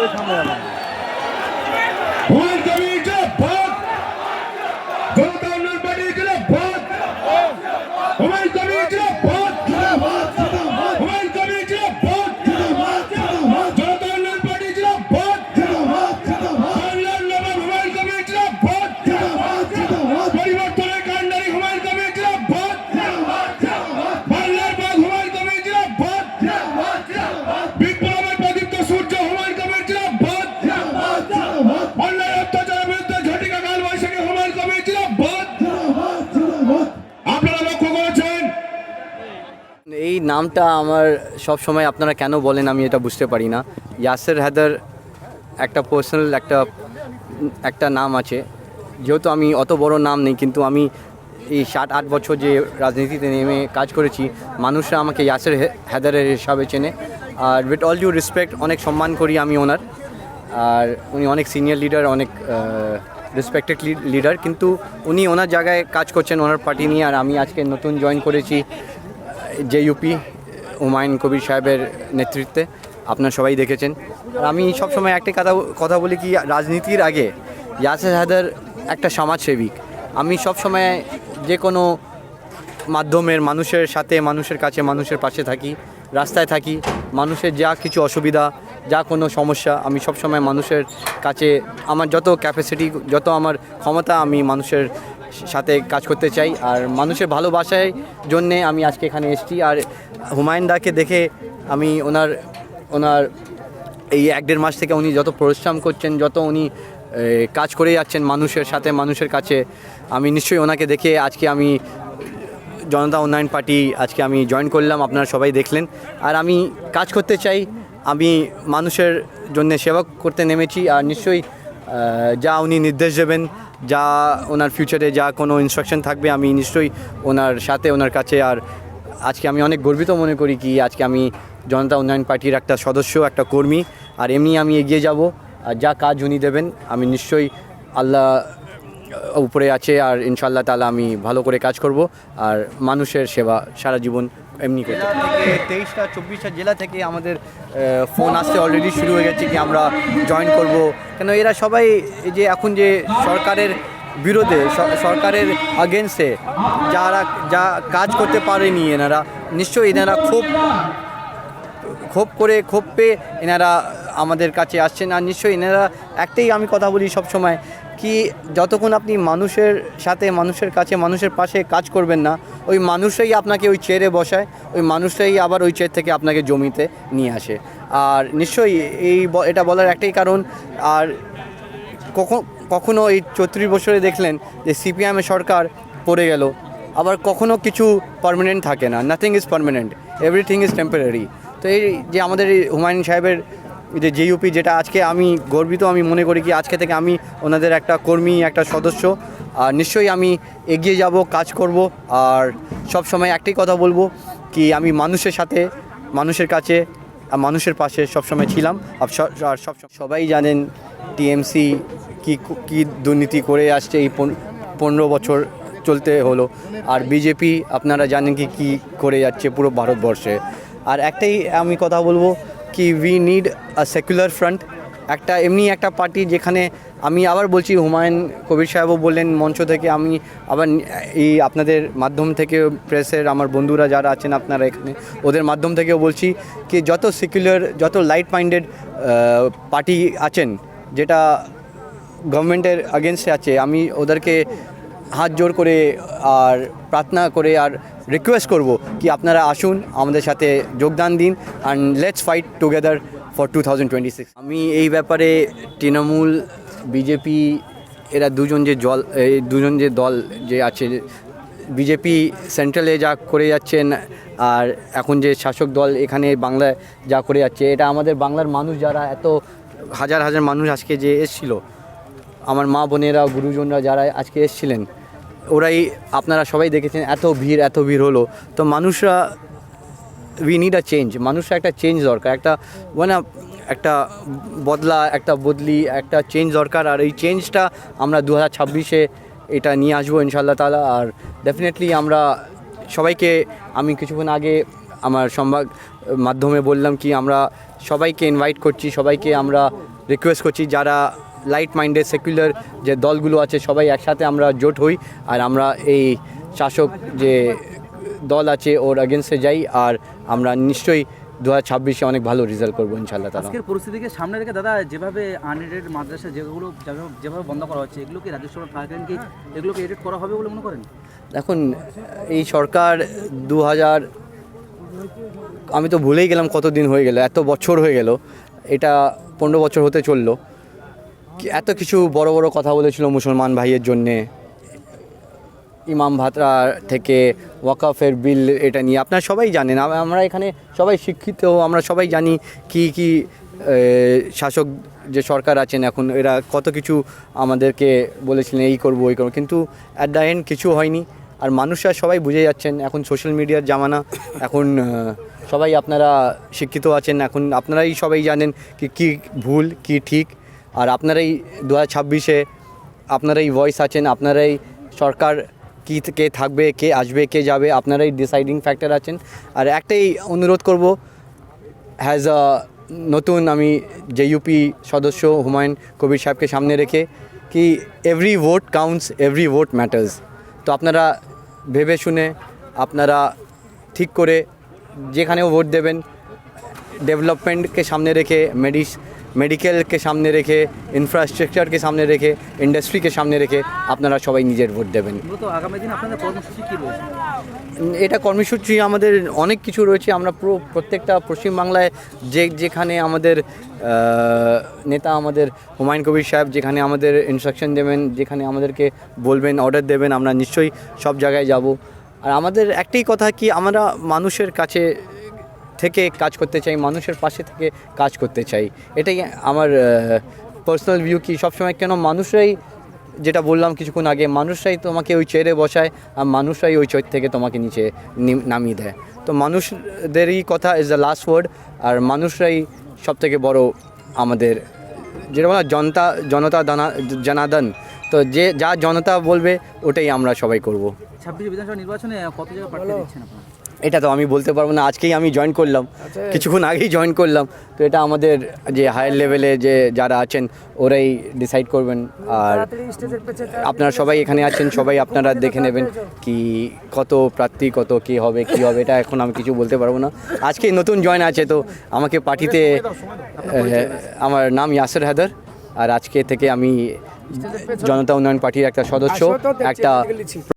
হুমায়ুন নামটা আমার সব সময় আপনারা কেন বলেন আমি এটা বুঝতে পারি না। ইয়াসের হায়দার একটা পার্সোনাল একটা একটা নাম আছে। যেহেতু আমি অত বড় নাম নেই, কিন্তু আমি এই ষাট আট বছর যে রাজনীতিতে নেমে কাজ করেছি, মানুষরা আমাকে ইয়াসের হায়দারের হিসাবে চেনে। আর উইথ অল ডিউ রেসপেক্ট অনেক সম্মান করি আমি ওনার। আর উনি অনেক সিনিয়র লিডার অনেক রেসপেক্টেড লিডার কিন্তু উনি ওনার জায়গায় কাজ করছেন, ওনার পার্টি নিয়ে। আর আমি আজকে নতুন জয়েন করেছি। যে ইউপি হুমায়ুন কবির সাহেবের নেতৃত্বে আপনার সবাই দেখেছেন। আর আমি সবসময় একটা কথা কথা বলি কি, রাজনীতির আগে ইয়াসের হায়দার একটা সমাজসেবিক আমি সবসময় যে কোনো মাধ্যমের মানুষের সাথে, মানুষের কাছে, মানুষের পাশে থাকি, রাস্তায় থাকি, মানুষের যা কিছু অসুবিধা, যা কোনো সমস্যা, আমি সবসময় মানুষের কাছে, আমার যত ক্যাপাসিটি যত আমার ক্ষমতা, আমি মানুষের সাথে কাজ করতে চাই। আর মানুষের ভালোবাসায় জন্যে আমি আজকে এখানে এসেছি। আর হুমায়ুন দাকে দেখে আমি ওনার ওনার এই এক দেড় মাস থেকে উনি যত পরিশ্রম করছেন, যত উনি কাজ করে যাচ্ছেন মানুষের সাথে, মানুষের কাছে, আমি নিশ্চয়ই ওনাকে দেখে আজকে আমি জনতা উন্নয়ন পার্টি আজকে আমি জয়েন করলাম, আপনারা সবাই দেখলেন। আর আমি কাজ করতে চাই, আমি মানুষের জন্য সেবা করতে নেমেছি। আর নিশ্চয়ই যা উনি নির্দেশ দেবেন যা ওনার ফিউচারে যা কোনো ইনস্ট্রাকশন থাকবে, আমি নিশ্চয়ই ওনার সাথে, ওনার কাছে আর আজকে আমি অনেক গর্বিত মনে করি কি আজকে আমি জনতা উন্নয়ন পার্টির একটা সদস্য, একটা কর্মী, আর এমনি আমি এগিয়ে যাব। আর যা কাজ উনি দেবেন, আমি নিশ্চয়ই আল্লাহ উপরে আছে, আর ইনশাল্লাহ তালা আমি ভালো করে কাজ করব। আর মানুষের সেবা, সারা জীবন এমনি করে। থেকে, তেইশটা, চব্বিশটা জেলা থেকে আমাদের ফোন আসতে অলরেডি শুরু হয়ে গেছে কি আমরা জয়েন করব। কেন এরা সবাই এই যে এখন যে সরকারের বিরোধে সরকারের আগেনস্টে যারা, যা কাজ করতে পারেনি এনারা, নিশ্চয়ই এনারা খুব ক্ষোভ করে ক্ষোভ পেয়ে এনারা আমাদের কাছে আসছেন। আর নিশ্চয়ই এনারা একটাই আমি কথা বলি সব সময় কি যতক্ষণ আপনি মানুষের সাথে, মানুষের কাছে, মানুষের পাশে কাজ করবেন না, ওই মানুষরাই আপনাকে ওই চেয়ারে বসায়, ওই মানুষরাই আবার ওই চেয়ার থেকে আপনাকে জমিতে নিয়ে আসে। আর নিশ্চয়ই এই এটা বলার একটাই কারণ, আর কখন কখনও এই চৌত্রিশ বছরে দেখলেন যে সিপিএমের সরকার পড়ে গেল, আবার কখনো কিছু পারমানেন্ট থাকে না nothing is permanent everything is temporary তো এই যে আমাদের হুমায়ুন সাহেবের যে জেইউপি যেটা আজকে আমি গর্বিত, আমি মনে করি কি আজকে থেকে আমি ওনাদের একটা কর্মী, একটা সদস্য। আর নিশ্চয়ই আমি এগিয়ে যাব, কাজ করব। আর সব সময় একটাই কথা বলব কি আমি মানুষের সাথে, মানুষের কাছে মানুষের পাশে সবসময় ছিলাম। আর সব সবাই জানেন টিএমসি কি কি দুর্নীতি করে আসছে এই পন- পনেরো বছর চলতে হলো। আর বিজেপি আপনারা জানেন কি কি করে যাচ্ছে পুরো ভারতবর্ষে। আর একটাই আমি কথা বলব কি we need a secular front একটা এমনি একটা পার্টি যেখানে আমি আবার বলছি, হুমায়ুন কবির সাহেবও বললেন মঞ্চ থেকে, আমি আবার এই আপনাদের মাধ্যম থেকে প্রেসের আমার বন্ধুরা যারা আছেন আপনারা এখানে, ওদের মাধ্যম থেকেও বলছি কি যত সেকুলার যত লাইট মাইন্ডেড পার্টি আছেন, যেটা গভর্নমেন্টের আগেনস্টে আছে, আমি ওদেরকে হাত জোর করে আর প্রার্থনা করে আর রিকোয়েস্ট করব কি আপনারা আসুন, আমাদের সাথে যোগদান দিন and let's fight together for two আমি এই ব্যাপারে তৃণমূল বিজেপি এরা দুজন যে জল, এই দুজন যে দল যে আছে বিজেপি সেন্ট্রালে যা করে যাচ্ছেন আর এখন যে শাসক দল এখানে বাংলায় যা করে যাচ্ছে, এটা আমাদের বাংলার মানুষ যারা এত হাজার হাজার মানুষ আজকে যে এসছিল, আমার মা বোনেরা, গুরুজনরা যারা আজকে এসছিলেন ওরাই আপনারা সবাই দেখেছেন, এত ভিড় এত ভিড় হলো। তো মানুষরা উই নিড আ চেঞ্জ মানুষরা একটা চেঞ্জ দরকার, একটা মানে একটা বদলা, একটা বদলি, একটা চেঞ্জ দরকার। আর এই চেঞ্জটা আমরা দু হাজার ছাব্বিশে এটা নিয়ে আসব ইনশাল্লাহ তালা আর ডেফিনেটলি আমরা সবাইকে, আমি কিছুক্ষণ আগে আমার সংবাদ মাধ্যমে বললাম কি, আমরা সবাইকে ইনভাইট করছি, সবাইকে আমরা রিকোয়েস্ট করছি, যারা লাইট মাইন্ডেড সেকুলার যে দলগুলো আছে সবাই একসাথে আমরা জোট হই। আর আমরা এই শাসক যে দল আছে ওর এগেনস্টে যাই। আর আমরা নিশ্চয়ই দু হাজার ছাব্বিশে অনেক ভালো রেজাল্ট করব ইনশাল্লাহ তারা আজকের পরিস্থিতিকে সামনে রেখে দাদা যেভাবে আনএডেড মাদ্রাসা যেগুলো যেভাবে- বন্ধ করা হচ্ছে এগুলো কি রাজ্য সরকার থাকেন কি এগুলোকে এডিট করা হবে বলে মনে করেন? দেখুন এই সরকার দু হাজার আমি তো ভুলেই গেলাম কতদিন হয়ে গেল এত বছর হয়ে গেল। এটা পনেরো বছর হতে চলল। এত কিছু বড় বড় কথা বলেছিল মুসলমান ভাইয়ের জন্যে? ইমাম ভাতরা থেকে ওয়াকাফের বিল এটা নিয়ে। আপনারা সবাই জানেন আমরা এখানে সবাই শিক্ষিত, আমরা সবাই জানি কি কি শাসক যে সরকার আছেন এখন, এরা কত কিছু আমাদেরকে বলেছিলেন, এই করব, ওই করব, কিন্তু অ্যাট দ্য এন্ড কিছু হয়নি। আর মানুষরা সবাই বুঝে যাচ্ছেন, এখন সোশ্যাল মিডিয়ার জামানা, এখন সবাই আপনারা শিক্ষিত আছেন, এখন আপনারাই সবাই জানেন কি, কী ভুল, কি ঠিক। আর আপনারাই দু হাজার ছাব্বিশে আপনারাই ভয়েস আছেন আপনারাই সরকার কি কে থাকবে, কে আসবে, কে যাবে আপনারাই ডিসাইডিং ফ্যাক্টর আছেন। আর একটাই অনুরোধ করব হ্যাজ আ নতুন আমি যে ইউপি সদস্য হুমায়ুন কবির সাহেবকে সামনে রেখে কি every vote counts every vote matters তো আপনারা ভেবে শুনে, আপনারা ঠিক করে যেখানেও ভোট দেবেন ডেভেলপমেন্টকে সামনে রেখে মেডিস মেডিকেলকে সামনে রেখে ইনফ্রাস্ট্রাকচারকে সামনে রেখে ইন্ডাস্ট্রিকে সামনে রেখে আপনারা সবাই নিজের ভোট দেবেন। এটা কর্মসূচি আমাদের অনেক কিছু রয়েছে। আমরা পুরো প্রত্যেকটা পশ্চিমবাংলায় যে যেখানে আমাদের নেতা আমাদের হুমায়ুন কবির সাহেব যেখানে আমাদের ইনস্ট্রাকশন দেবেন যেখানে আমাদেরকে বলবেন অর্ডার দেবেন আমরা নিশ্চয়ই সব জায়গায় যাব। আর আমাদের একটাই কথা কি আমরা মানুষের কাছে থেকে কাজ করতে চাই মানুষের পাশে থেকে কাজ করতে চাই। এটাই আমার পার্সোনাল ভিউ কি? সবসময় কেন মানুষরাই যেটা বললাম কিছুক্ষণ আগে মানুষরাই তোমাকে ওই চেয়ারে বসায় আর মানুষরাই ওই চেয়ার থেকে তোমাকে নিচে নামিয়ে দেয়। তো মানুষদেরই কথা ইজ দ্য লাস্ট ওয়ার্ড আর মানুষরাই সব থেকে বড় আমাদের যেটা বলা জনতা জনতা দানা জনাদন তো যে যা জনতা বলবে ওটাই আমরা সবাই করব। ছাব্বিশ বিধানসভা নির্বাচনে কত জায়গা প্রার্থী দিচ্ছেন আপনারা? এটা তো আমি বলতে পারব না আজকেই আমি জয়েন করলাম। কিছুক্ষণ আগেই জয়েন করলাম। তো এটা আমাদের যে হায়ার লেভেলে যে যারা আছেন ওরাই ডিসাইড করবেন। আর আপনারা সবাই এখানে আছেন সবাই আপনারা দেখে নেবেন কি কত প্রার্থী কত কি হবে কি হবে এটা এখন আমি কিছু বলতে পারব না। আজকেই নতুন জয়েন আছে তো আমাকে পার্টিতে আমার নাম ইয়াসের হায়দার। আর আজকে থেকে আমি জনতা উন্নয়ন পার্টির একটা সদস্য একটা